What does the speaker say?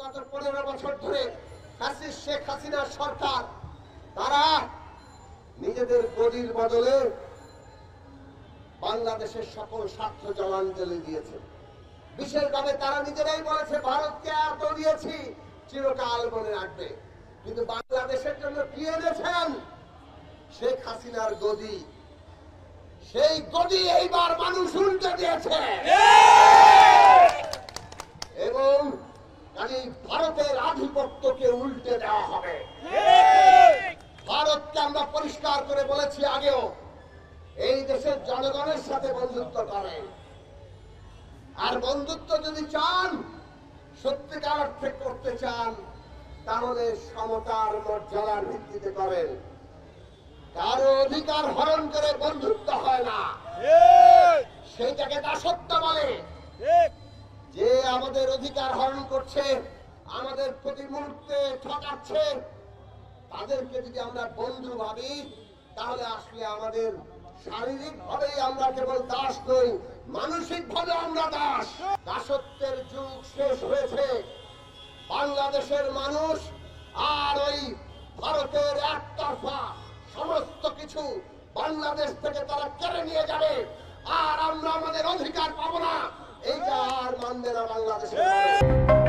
গত পনেরো বছর ধরে শেখ হাসিনার সরকার। তারা নিজেদের গদির বদলে বাংলাদেশের সকল স্বার্থ জলাঞ্জলি দিয়েছে। বিশেষভাবে তারা নিজেরাই বলেছে, ভারতকে এত দিয়েছি, চিরকাল মনে রাখবে। কিন্তু বাংলাদেশের জন্য কি এনেছেন? শেখ হাসিনার গদি। সেই গদি এইবার মানুষ উল্টে দিয়েছে। ভারতের আধিপত্যকে উল্টে দেওয়া হবে। ভারতকে আমরা পরিষ্কার করে বলেছি আগেও, এই দেশের জনগণের সাথে বন্ধুত্ব করেন আর বন্ধুত্ব যদি চান, সত্যিকার অর্থে করতে চান, তাহলে সমতার মর্যাদার ভিত্তিতে করেন। কারও অধিকার হরণ করে বন্ধুত্ব হয় না। সেইটাকে দাসত্ব বলে। যে আমাদের অধিকার হরণ করছে আমাদের প্রতি মুহূর্তে ঠকাচ্ছে। তাদেরকে যদি আমরা বন্ধু ভাবি, তাহলে আসলে আমাদের শারীরিক ভাবেই আমরা কেবল দাস নই মানসিক ভাবে আমরা দাস। দাসত্বের যুগ শেষ হয়েছে। বাংলাদেশের মানুষ আর ওই ভারতের একতরফা সমস্ত কিছু বাংলাদেশ থেকে তারা কেড়ে নিয়ে যাবে। আর আমরা আমাদের অধিকার পাবো না। এইটা আর মানবে না বাংলাদেশের।